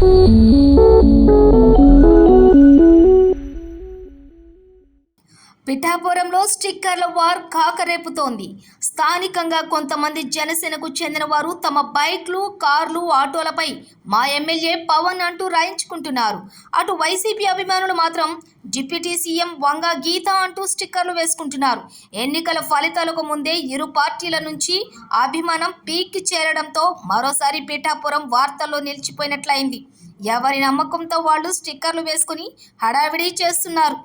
嗯。పిఠాపురంలో స్టిక్కర్ల war కాకరేపుతోంది. స్థానికంగా కొంతమంది జనసేనకు చెందిన వారు తమ బైక్లు కార్లు ఆటోలపై మా ఎమ్మెల్యే పవన్ అంటూ రాయించుకుంటున్నారు. అటు వైసీపీ అభిమానులు మాత్రం డిప్యూటీ సీఎం వంగ గీత అంటూ స్టిక్కర్లు వేసుకుంటున్నారు. ఎన్నికల ఫలితాలకు ముందే ఇరు పార్టీల నుంచి అభిమానం పీక్కి చేరడంతో మరోసారి పిఠాపురం వార్తల్లో నిలిచిపోయినట్లయింది. ఎవరి నమ్మకంతో వాళ్ళు స్టిక్కర్లు వేసుకుని హడావిడి చేస్తున్నారు.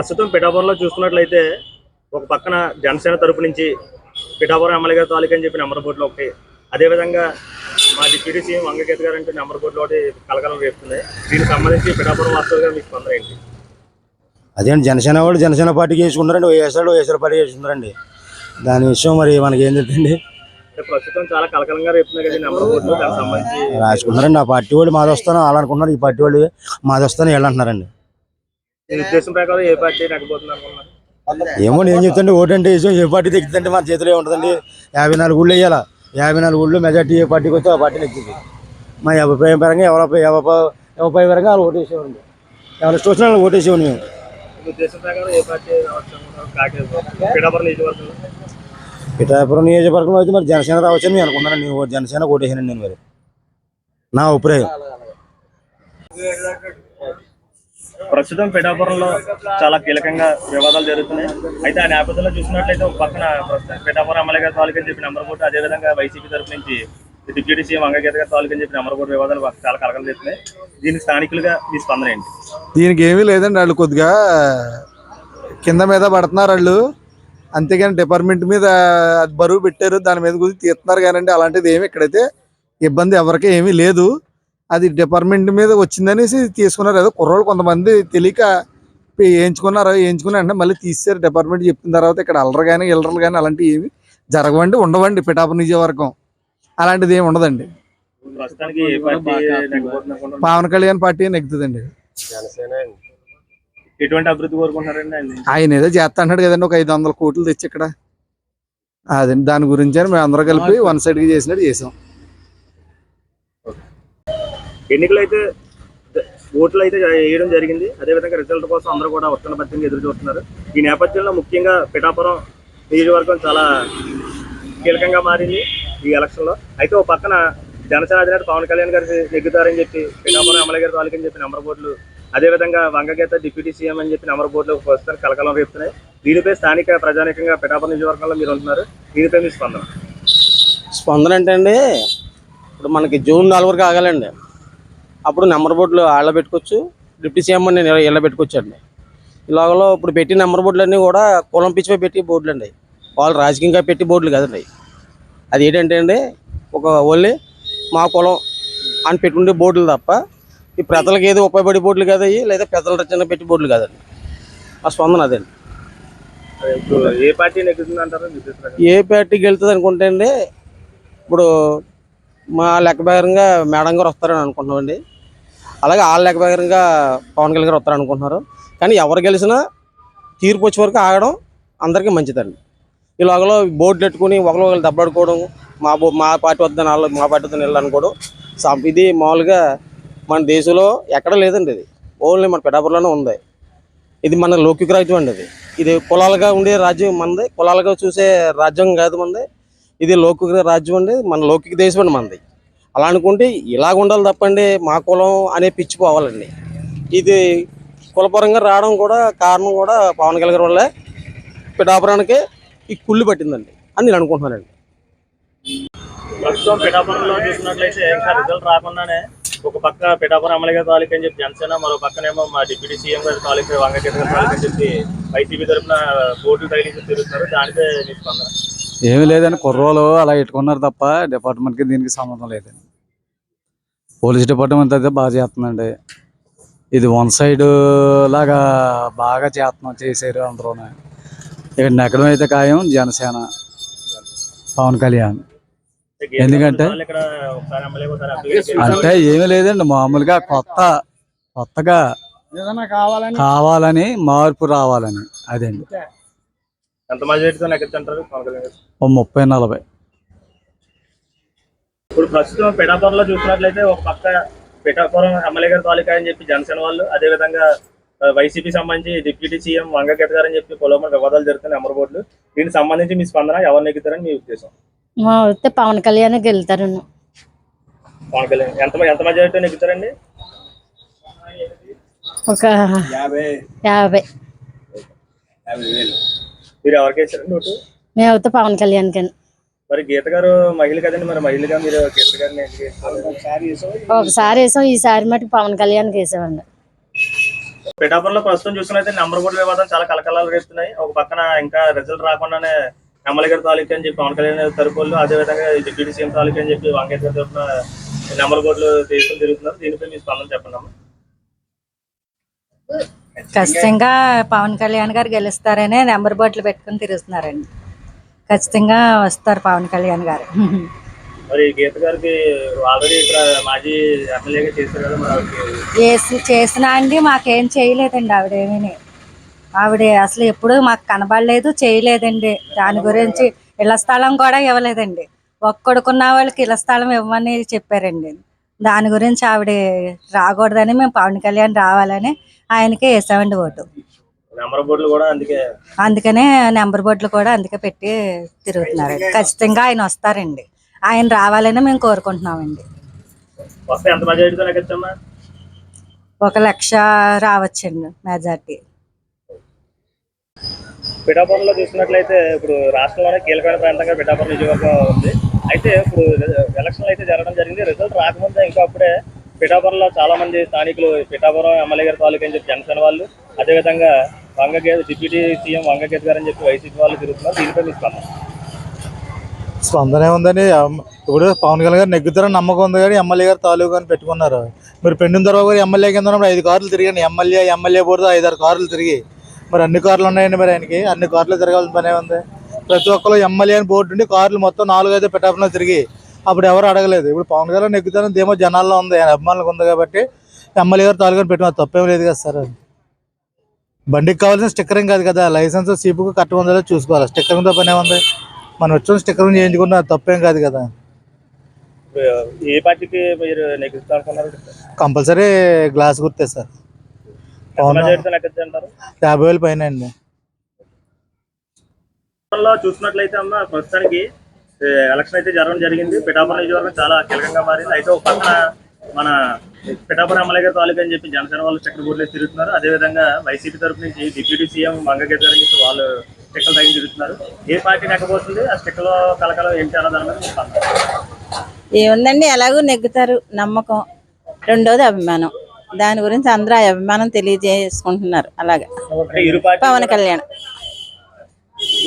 ప్రస్తుతం పిఠాపురంలో చూసుకున్నట్లయితే ఒక పక్కన జనసేన తరపు నుంచి పిఠాపురం ఎమ్మెల్యే గారి తాలూకా అని చెప్పి నెంబర్ బోర్డులో ఒకటి. అదేవిధంగా మా డిప్యూటీ సీఎం వంగగీత గారు అంటే నెంబర్ బోర్డులో ఒకటి కలకలం వేస్తున్నాయి. దీనికి సంబంధించి పిఠాపురం వాస్తవంగా మీకు స్పందన ఏంటి? అదేంటి జనసేన వాళ్ళు జనసేన పార్టీకి వేసుకున్నారండి వైఎస్ఆర్ వైఎస్ఆర్ పార్టీ వేసుకున్నారండి దాని విషయం మరి మనకి ఏం అంటే ప్రస్తుతం చాలా కలకలంగా రేపుతున్నాయి కదా ఈ నెంబర్ బోర్డులో దానికి సంబంధించి రాసుకున్నారండి ఆ పార్టీ వాళ్ళు మాది వస్తాను వాళ్ళు అనుకున్నారు ఈ పార్టీ వాళ్ళు మాది వస్తాను వీళ్ళు అంటున్నారండి మీ ఉద్దేశం ప్రకారం ఏ పార్టీ నెగ్గబోతుంది అనుకున్నారు? ఏమో నేను చెప్తాండి ఓటంటే వేసాం. ఏ పార్టీ తెచ్చిందంటే మన చేతిలో ఉంటుందండి. యాభై నాలుగు ఊళ్ళు వేయాలా యాభై నాలుగు ఊళ్ళు మెజార్టీ ఏ పార్టీకి వస్తే ఆ పార్టీ నెచ్చింది మా అభిప్రాయం పరంగా ఎవరి ఎవరి పరంగా వాళ్ళు ఓటేసేవాడి ఎవరి ఇష్టం వాళ్ళు ఓటేసేవాడి మేము. పిఠాపురం నియోజకవర్గంలో? అయితే మరి జనసేన రావచ్చని నేను అనుకున్నాను నేను జనసేన ఓటేసాను నేను మరి. నా అభిప్రాయం. ప్రస్తుతం పిఠాపురంలో చాలా కీలకంగా వివాదాలు జరుగుతున్నాయి. అయితే ఆ నేపథ్యంలో చూసినట్లయితే ఒక పక్కన ప్రస్తుతం పిఠాపురం ఎమ్మెల్యే గారి తాలూకని అని చెప్పి నెంబర్ బోర్డు అదేవిధంగా వైసీపీ తరఫు నుంచి డిప్యూటీ సీఎం అంగగీత గారి తాలూకని చెప్పి నెంబర్ బోర్డు వివాదాలు చాలా కలకలం చేస్తున్నాయి దీనికి స్థానికులుగా మీ స్పందన ఏంటి? దీనికి ఏమీ లేదండి వాళ్ళు కొద్దిగా కింద మీద పడుతున్నారు వాళ్ళు. అంతేగాని డిపార్ట్మెంట్ మీద అది బరువు పెట్టారు దాని మీద గురించి తీస్తున్నారు కానీ అలాంటిది ఏమి ఇక్కడైతే ఇబ్బంది ఎవరికీ ఏమీ లేదు. అది డిపార్ట్మెంట్ మీద వచ్చిందనేసి తీసుకున్నారు. ఏదో కుర్రోళ్ళు కొంతమంది తెలియక వేయించుకున్నారు వేయించుకుని అంటే మళ్ళీ తీసారు డిపార్ట్మెంట్ చెప్పిన తర్వాత ఇక్కడ అల్లరు కానీ ఇల్లరు కానీ అలాంటివి ఏమి జరగవండి ఉండవండి పిఠాపురం నియోజకవర్గం. అలాంటిది ఏమి ఉండదండి? పవన్ కళ్యాణ్ పార్టీ నెగ్గుతుందండి. ఎటువంటి అభివృద్ధి కోరుకుంటున్నారండి ఆయన? ఆయన ఏదో చేస్తా అంటాడు కదండి ఒక ఐదు వందల కోట్లు తెచ్చి ఇక్కడ. అదండి దాని గురించి అని మేము అందరం కలిపి వన్ సైడ్గా చేసినట్టు చేసాం. ఎన్నికలు అయితే ఓట్లు అయితే వేయడం జరిగింది. అదేవిధంగా రిజల్ట్ కోసం అందరూ కూడా ఉత్తర పత్రిక ఎదురు చూస్తున్నారు. ఈ నేపథ్యంలో ముఖ్యంగా పిఠాపురం నియోజకవర్గం చాలా కీలకంగా మారింది ఈ ఎలక్షన్లో. అయితే ఓ పక్కన జనసేన అధినేత పవన్ కళ్యాణ్ గారికి నెగ్గుతారని చెప్పి పిఠాపురం ఎమ్మెల్యే గారి తాలూకని చెప్పి నెంబర్ బోర్డులు అదేవిధంగా వంగగీత డిప్యూటీ సీఎం అని చెప్పి నెంబర్ బోర్డులు ప్రస్తుతానికి కలకలం రేపుతున్నాయి. దీనిపై స్థానిక ప్రజానికంగా పిఠాపురం నియోజకవర్గంలో మీరు ఉంటున్నారు. దీనిపై మీ స్పందన? స్పందన అంటే అండి ఇప్పుడు మనకి జూన్ నాలుగు వరకు ఆగాలండి. అప్పుడు నెంబర్ బోర్డులు ఆళ్ళ పెట్టుకోవచ్చు. డిప్యూటీ సీఎం అని నేను ఇళ్ళ పెట్టుకోవచ్చు అండి ఇలాగలో ఇప్పుడు పెట్టి నెంబర్ బోర్డులు అన్నీ కూడా కులం పిచ్చిపై పెట్టి బోర్డులు అండి వాళ్ళు రాజకీయంగా పెట్టి బోర్డులు కదండి. అది ఏంటంటే అండి ఒక ఓన్లీ మా కులం అని పెట్టుకుంటే బోర్డులు తప్ప ఈ ప్రజలకు ఏదో ఉపయోగపడే బోర్డులు కదా లేదా పెద్దల రచన పెట్టి బోర్డులు కాదండి. ఆ స్పందన అదండి. ఏ పార్టీ? ఏ పార్టీకి వెళ్తుంది అనుకుంటే అండి ఇప్పుడు మా లెక్క ప్రకారంగా మేడం గారు వస్తారని అనుకుంటున్నామండి. అలాగే ఆళ్ళ లెక్క పవన్ కళ్యాణ్ గారు అనుకుంటున్నారు కానీ ఎవరు గెలిచినా తీర్పు వచ్చే వరకు ఆగడం అందరికీ మంచిదండి. ఈ లోగలో బోర్డు పెట్టుకుని ఒకరు ఒకరు దెబ్బలాడుకోవడం మా బో మా పార్టీ వద్దని వాళ్ళు మా పార్టీ వద్దని వెళ్ళాలనుకోవడం ఇది మామూలుగా మన దేశంలో ఎక్కడ లేదండి ఇది. ఓన్లీ మన పిఠాపురంలోనే ఉంది. ఇది మన లౌకిక రాజ్యం అండి ఇది ఇది కులాలుగా ఉండే రాజ్యం మనది కులాలుగా చూసే రాజ్యం కాదు మనది. ఇది లౌకిక రాజ్యం అండి మన లౌకిక దేశం అండి మనది. అలా అనుకుంటే ఇలాగ ఉండాలి తప్పండి మా కులం అనే పిచ్చి పోవాలండి. ఇది కులపరంగా రావడం కూడా కారణం కూడా పవన్ కళ్యాణ్ గారి వల్లే పిఠాపురానికి ఈ కుళ్ళు పట్టిందండి అని నేను అనుకుంటున్నానండి. ప్రస్తుతం పిఠాపురంలో చూసినట్లయితే ఇంకా రిజల్ట్ రాకుండానే ఒక పక్క పిఠాపురం ఎమ్మెల్యే గారి తాలూకా అని చెప్పి జనసేన మరో పక్కనేమో మా డిప్యూటీ సీఎం గారి తాలూకా వంగచేత గారి తాలూకా అని చెప్పి వైసీపీ తరఫున బోర్డు తగిలించి తిరుగుతున్నారు. దానిపై మీ స్పందన? ఏమీ లేదండి కుర్రోలు అలా పెట్టుకున్నారు తప్ప డిపార్ట్మెంట్కి దీనికి సంబంధం లేదండి పోలీస్ డిపార్ట్మెంట్ అయితే బాగా చేస్తుందండి. ఇది వన్ సైడ్ లాగా బాగా చేస్తున్నాం చేశారు అందరూ ఇక్కడ నెక్కడం అయితే ఖాయం జనసేన పవన్ కళ్యాణ్. ఎందుకంటే? అంటే ఏమీ లేదండి మామూలుగా కొత్త కొత్తగా కావాలని మార్పు రావాలని అదండి. ఎంత మెజారిటీతో నెగ్గుతుంటారు పవన్ కళ్యాణ్ గారు? ఓ ముప్పై నలభై. ఇప్పుడు ప్రస్తుతం పిఠాపురంలో చూసినట్లయితే ఒక పక్క పిఠాపురం ఎమ్మెల్యే గారి తాలూకా అని చెప్పి జనసేన వాళ్ళు అదేవిధంగా వైసీపీ సంబంధించి డిప్యూటీ సీఎం వంగగీత గారు అని చెప్పి పొలంలో వివాదాలు జరుగుతున్నాయి అమర బోర్డులు. దీనికి సంబంధించి మీ స్పందన ఎవరు నెగ్గుతారని మీ ఉద్దేశం? మా వస్తే పవన్ కళ్యాణ్ గెలుతారు పవన్ కళ్యాణ్ ఎంత ఎంత మెజారిటీ నెగ్గుతారండి ఒక యాభై. మీరు ఎవరికి వేసారండి ఓటు? మేము అయితే పవన్ కళ్యాణ్ కని మరి గీత గారు మహిళ కదండి మరి మహిళగా మీరు గీత గారిని ఎందుకు వేస్తారు? ఒకసారి వేసాం ఈసారి మటుకు పవన్ కళ్యాణ్కి వేసామండి. పిఠాపురంలో ప్రస్తుతం చూసినట్లయితే నెంబర్ బోర్డు వివాదం చాలా కలకలాలు రేపుతున్నాయి. ఒక పక్కన ఇంకా రిజల్ట్ రాకుండానే ఎమ్మెల్యే గారి తాలూకా అని చెప్పి పవన్ కళ్యాణ్ తరపులు అదేవిధంగా డిప్యూటీ సీఎం తాలూకా అని చెప్పి వంగేట్ గారి తరఫున నెంబర్ బోర్డులు తీసుకుని తిరుగుతున్నారు దీనిపై మీ స్పందన చెప్పండి అమ్మా. ఖచ్చితంగా పవన్ కళ్యాణ్ గారు గెలుస్తారనే నెంబర్ బోర్డులు పెట్టుకుని తిరుగుతున్నారండి. ఖచ్చితంగా వస్తారు పవన్ కళ్యాణ్ గారు. మరి గీత గారికి ఆల్రెడీ ఇక్కడ మాజీ ఎమ్మెల్యేగా చేశారు కదా మరి ఆవిడకి? చేసి చేసినా అండి మాకేం చేయలేదండి ఆవిడ ఏమీ. ఆవిడ అసలు ఎప్పుడు మాకు కనబడలేదు చేయలేదండి. దాని గురించి ఇళ్ళ స్థలం కూడా ఇవ్వలేదండి. ఒక్కడుకున్న వాళ్ళకి ఇళ్ళ స్థలం ఇవ్వమని చెప్పారండి. దాని గురించి ఆవిడ రాకూడదని మేము పవన్ కళ్యాణ్ రావాలని ఆయనకే వేసామండి ఓటు. నెంబర్ బోర్డులు కూడా అందుకే అందుకనే నెంబర్ బోర్డులు కూడా అందుకే పెట్టి తిరుగుతున్నారండి ఖచ్చితంగా ఆయన వస్తారండి. ఆయన రావాలని మేము కోరుకుంటున్నామండి. ఒక లక్ష రావచ్చండి మెజార్టీ పిఠాపురంలో చూసినట్లయితే ఇప్పుడు రాష్ట్రంలోనే కీలకమైన ప్రాంతంగా పిఠాపురం నియోజకవర్గం ఉంది. అయితే ఇప్పుడు ఎలక్షన్లు అయితే జరగడం జరిగింది. రిజల్ట్ రాకముందే ఇంకా అప్పుడే పిఠాపురంలో చాలా మంది స్థానికులు పిఠాపురం ఎమ్మెల్యే గారి తాలూకా అని చెప్పి జనసేన వాళ్ళు అదేవిధంగా వంగగీత డిప్యూటీ సీఎం వంగగీత గారు అని చెప్పి వైసీపీ వాళ్ళు తిరుగుతున్నారు. దీనిపై మీ స్పందన? స్పందన ఏముందని ఇప్పుడు పవన్ కళ్యాణ్ గారు నెగ్గుతారని నమ్మకం ఉంది కానీ ఎమ్మెల్యే గారు తాలూకా అని పెట్టుకున్నారు. మీరు పెండిన తర్వాత కూడా ఎమ్మెల్యే కింద ఉన్నప్పుడు ఐదు కార్లు తిరిగాను. ఎమ్మెల్యే ఎమ్మెల్యే బోర్డు ఐదారు కార్లు తిరిగి. మరి అన్ని కార్లు ఉన్నాయండి మరి ఆయనకి? అన్ని కార్లు తిరగాల్సిన పని ఉంది. ప్రతి ఒక్కరు ఎమ్మెల్యే అని బోర్డు ఉండి కార్లు మొత్తం నాలుగు ఐదు పెట్టాపన తిరిగి. అప్పుడు ఎవరు అడగలేదు. ఇప్పుడు పవన్ కళ్యాణ్ నెగ్గుతారని ఏమో జనాల్లో ఉంది ఆయన అభిమానులకు ఉంది కాబట్టి ఎమ్మెల్యే గారు తాలూకా పెట్టుకున్నారు తప్పేం లేదు కదా సార్ బండికి కావాల్సిన స్టిక్కరింగ్ కాదు కదా లైసెన్స్ సీపుకు కట్ట ఉందో చూసుకోవాలి. స్టిక్కరింగ్తో పని ఏముంది? మనం వచ్చిన స్టిక్కరింగ్ చేయించుకున్న తప్పేం కాదు కదా. ఏ పార్టీకి మీరు కంపల్సరీ గ్లాస్ గుర్తే సార్. యాభై వేలు పైన అండి. చూసినట్లయితే అమ్మ ప్రస్తుతానికి ఎలక్షన్ అయితే జరగడం జరిగింది. పిఠాపురం నియోజకవర్గం చాలా కీలకంగా మారింది. అయితే ఒక పక్కన మన పిఠాపురం ఎమ్మెల్యే గారి తాలూకా అని చెప్పి జనసేన వాళ్ళు చక్ర బోర్డులు తిరుగుతున్నారు. అదేవిధంగా వైసీపీ తరపు నుంచి డిప్యూటీ సీఎం మంగగడ్డ గారు చెప్పి వాళ్ళు స్టిక్కలు తగిలి తిరుగుతున్నారు. ఏ పార్టీ నెక్కబోతుంది ఆ స్టిక్కలో కలకలం ఏంటి అన్న దాని మీద. ఏముందండి? ఎలాగో నెగ్గుతారు. నమ్మకం. రెండోది అభిమానం. దాని గురించి అందరూ ఆ అభిమానం తెలియజేసుకుంటున్నారు. అలాగా. పవన్ కళ్యాణ్.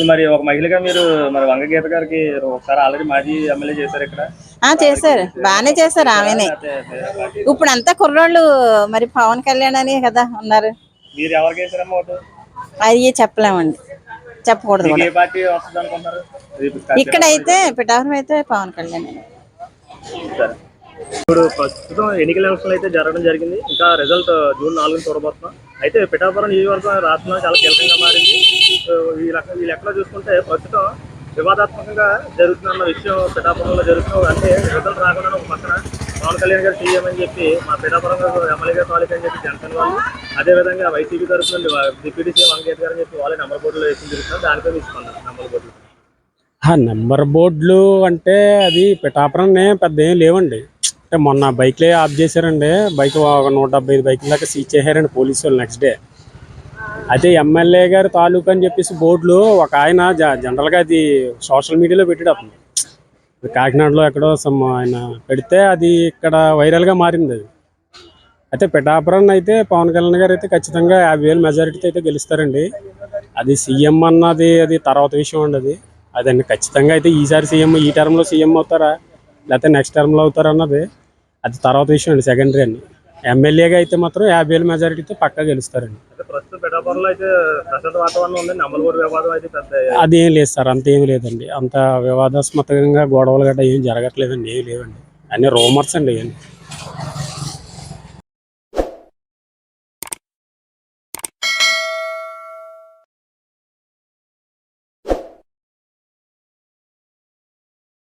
మరి ఒక మహిళగా మీరు మరి వంగగీత గారికి ఒకసారి ఆల్రెడీ మాజీ ఎమ్మెల్యే చేశారు ఇక్కడ. ఆ చేశారు. బాగానే చేశారు ఆమెనే. ఇప్పుడు అంతా కుర్రోళ్ళు మరి పవన్ కళ్యాణ్ అని కదా ఉన్నారు. మీరు ఎవరికి వేసారమ్మా ఓటు? అవి చెప్పలేమండి. చెప్పకూడదు మీకు కూడా. ఏ పార్టీ వస్తుంది అనుకుంటున్నారు? ఇక్కడైతే పిఠాపురం అయితే పవన్ కళ్యాణ్. ఇప్పుడు ప్రస్తుతం ఎన్నికల ఎలక్షన్లు అయితే జరగడం జరిగింది. ఇంకా రిజల్ట్ జూన్ నాలుగు చూడబోతున్నాం. అయితే పిఠాపురం నియోజకవర్గం రాష్ట్రంలో చాలా కీలకంగా మారింది. ఈ లెక్క ఈ లెక్కలో చూసుకుంటే ప్రస్తుతం వివాదాత్మకంగా జరుగుతున్న విషయం పిఠాపురంలో జరుగుతున్న అంటే రిజల్ట్ రాకుండా ఒక పక్కన పవన్ కళ్యాణ్ గారు సీఎం అని చెప్పి మా పిఠాపురం గారు ఎమ్మెల్యే గారు అని చెప్పి జనసేన వాళ్ళు అదేవిధంగా వైసీపీ తరఫు నుండి డిప్యూటీ సీఎం అంగేత్ గారు అని చెప్పి వాళ్ళే నెంబర్ బోర్డులో వేసి జరుగుతున్నారు దానిపై తీసుకున్నారు నెంబర్ బోర్డులు. నెంబర్ బోర్డులు అంటే అది పిఠాపురం పెద్ద ఏం లేవండి. అంటే మొన్న బైక్లే ఆఫ్ చేశారండి. బైక్ ఒక నూట డెబ్బై ఐదు బైక్ దాకా సీజ్ చేశారండి పోలీసు వాళ్ళు నెక్స్ట్ డే అయితే ఎమ్మెల్యే గారు తాలూకా అని చెప్పేసి బోర్డులు ఒక ఆయన జ- జనరల్గా అది సోషల్ మీడియాలో పెట్టాడు అతను. కాకినాడలో ఎక్కడో సమ్ ఆయన పెడితే అది ఇక్కడ వైరల్గా మారింది అది. అయితే పిఠాపురం అయితే పవన్ కళ్యాణ్ గారు అయితే ఖచ్చితంగా యాభై వేలు మెజారిటీతో అయితే గెలుస్తారండి. అది సీఎం అన్నది అది తర్వాత విషయం అండి అది. అదండి ఖచ్చితంగా అయితే ఈసారి సీఎం ఈ టర్మ్లో సీఎం అవుతారా? లేకపోతే నెక్స్ట్ టర్మ్లో అవుతారా అన్నది. అది తర్వాత విషయం అండి సెకండరీ అండి. ఎమ్మెల్యేగా అయితే మాత్రం యాభై వేల మెజారిటీతో పక్కా గెలుస్తారండి. అది ఏం లేదు సార్ అంత ఏం లేదండి. అంత వివాదాస్మతంగా గొడవలు గట్రా ఏం జరగట్లేదండి ఏం లేవండి. అన్ని రూమర్స్ అండి ఇవన్నీ.